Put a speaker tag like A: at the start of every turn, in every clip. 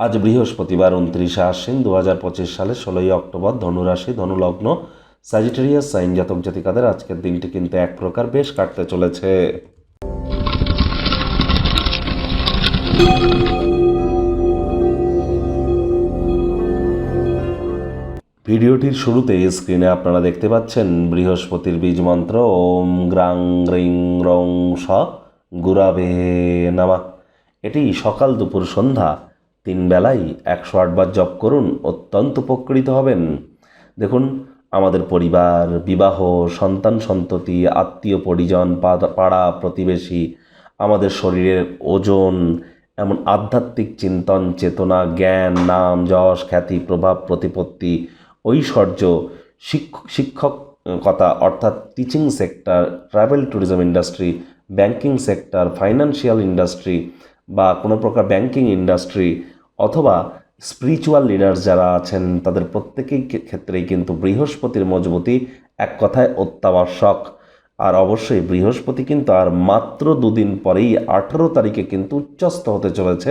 A: আজ বৃহস্পতিবার উনত্রিশে আশ্বিন দু হাজার পঁচিশ সালে ষোলোই অক্টোবর ধনুরাশি, ধনুলগ্ন স্যাজিটেরিয়াস সাইন জাতক জাতিকাদের আজকের দিনটি কিন্তু এক প্রকার বেশ কাটতে চলেছে। ভিডিওটির শুরুতে স্ক্রিনে আপনারা দেখতে পাচ্ছেন বৃহস্পতির বীজ মন্ত্র, ওম গ্রাং রিং রং স গুরাবে নামা। এটি সকাল দুপুর সন্ধ্যা তিন বেলায় একশো আটবার জপ করুন, অত্যন্ত উপকৃত হবেন। দেখুন, আমাদের পরিবার, বিবাহ, সন্তান সন্ততি, আত্মীয় পরিজন পাড়া প্রতিবেশী, আমাদের শরীরের ওজন, এমন আধ্যাত্মিক চিন্তন, চেতনা, জ্ঞান, নাম, যশ, খ্যাতি, প্রভাব, প্রতিপত্তি, ঐশ্বর্য শিক্ষক শিক্ষকতা, অর্থাৎ teaching sector travel tourism industry banking sector financial industry বা কোনো প্রকার ব্যাংকিং ইন্ডাস্ট্রি অথবা স্পিরিচুয়াল লিডার্স যারা আছেন, তাদের প্রত্যেকেই ক্ষেত্রেই কিন্তু বৃহস্পতির মজবুতি এক কথায় অত্যাবশ্যক। আর অবশ্যই বৃহস্পতি কিন্তু আর মাত্র দুদিন পরেই আঠেরো তারিখে কিন্তু উচ্চস্থ হতে চলেছে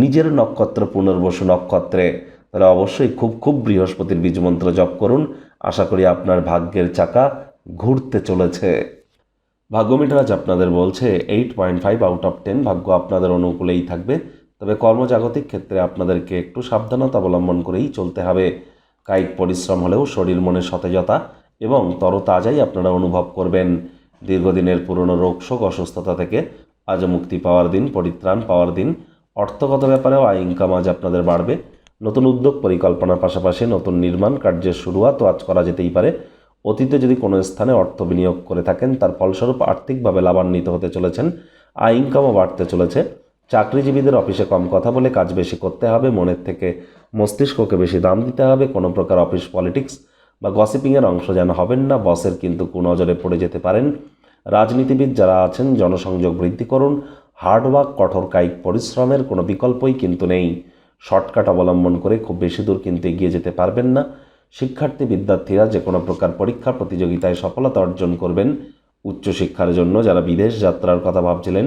A: নিজের নক্ষত্র পুনর্বসু নক্ষত্রে। তাহলে অবশ্যই খুব খুব বৃহস্পতির বীজমন্ত্র জপ করুন। আশা করি আপনার ভাগ্যের চাকা ঘুরতে চলেছে। ভাগ্যমিটার আজ আপনাদের বলছে eight point five out of ten ভাগ্য আপনাদের অনুকূলেই থাকবে। তবে কর্মজাগতিক ক্ষেত্রে আপনাদেরকে একটু সাবধানতা অবলম্বন করেই চলতে হবে। কায়িক পরিশ্রম হলেও শরীর মনে সতেজতা এবং তরতাজাই আপনারা অনুভব করবেন। দীর্ঘদিনের পুরনো রোগ, শোক, অসুস্থতা থেকে আজ মুক্তি পাওয়ার দিন, পরিত্রাণ পাওয়ার দিন, অর্থগত ব্যাপারেও আয় ইনকাম আজ আপনাদের বাড়বে। নতুন উদ্যোগ, পরিকল্পনার পাশাপাশি নতুন নির্মাণ কার্যের শুরুয়াতও আজ করা যেতেই পারে। অতীতে যদি কোনো স্থানে অর্থ বিনিয়োগ করে থাকেন, তার ফলস্বরূপ আর্থিকভাবে লাভান্বিত হতে চলেছেন। আয় ইনকামও বাড়তে চলেছে। চাকরিজীবীদের অফিসে কম কথা বলে কাজ বেশি করতে হবে, মনের থেকে মস্তিষ্ককে বেশি দাম দিতে হবে, কোনো প্রকার অফিস পলিটিক্স বা গসিপিংয়ের অংশ যেন হবেন না, বসের কিন্তু কুনজরে পড়ে যেতে পারেন। রাজনীতিবিদ যারা আছেন, জনসংযোগ বৃদ্ধি করুন হার্ডওয়ার্ক কঠোর কায়িক পরিশ্রমের কোনো বিকল্পই কিন্তু নেই। শর্টকাট অবলম্বন করে খুব বেশি দূর কিন্তু এগিয়ে যেতে পারবেন না। শিক্ষার্থী বিদ্যার্থীরা যে কোনো প্রকার পরীক্ষা প্রতিযোগিতায় সফলতা অর্জন করবেন। উচ্চশিক্ষার জন্য যারা বিদেশ যাত্রার কথা ভাবছিলেন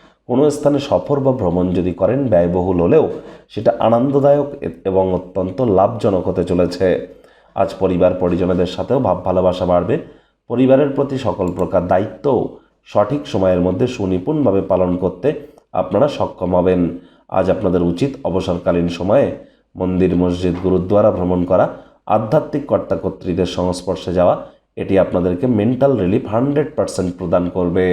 A: কোনো স্থানে সফর বা ভ্রমণ যদি করেন, ব্যয়বহুল হলেও সেটা আনন্দদায়ক এবং অত্যন্ত লাভজনক হতে চলেছে। আজ পরিবার পরিজনদের সাথেও ভাব ভালোবাসা বাড়বে। পরিবারের প্রতি সকল প্রকার দায়িত্ব সঠিক সময়ের মধ্যে সুনিপুণভাবে পালন করতে আপনারা সক্ষম হবেন। আজ আপনাদের উচিত অবসরকালীন সময়ে মন্দির, মসজিদ, গুরুদ্বারা ভ্রমণ করা, আধ্যাত্মিক কর্তা কর্তৃদের সংস্পর্শে যাওয়া, এটি আপনাদেরকে মেন্টাল রিলিফ হান্ড্রেড পার্সেন্ট প্রদান করবে।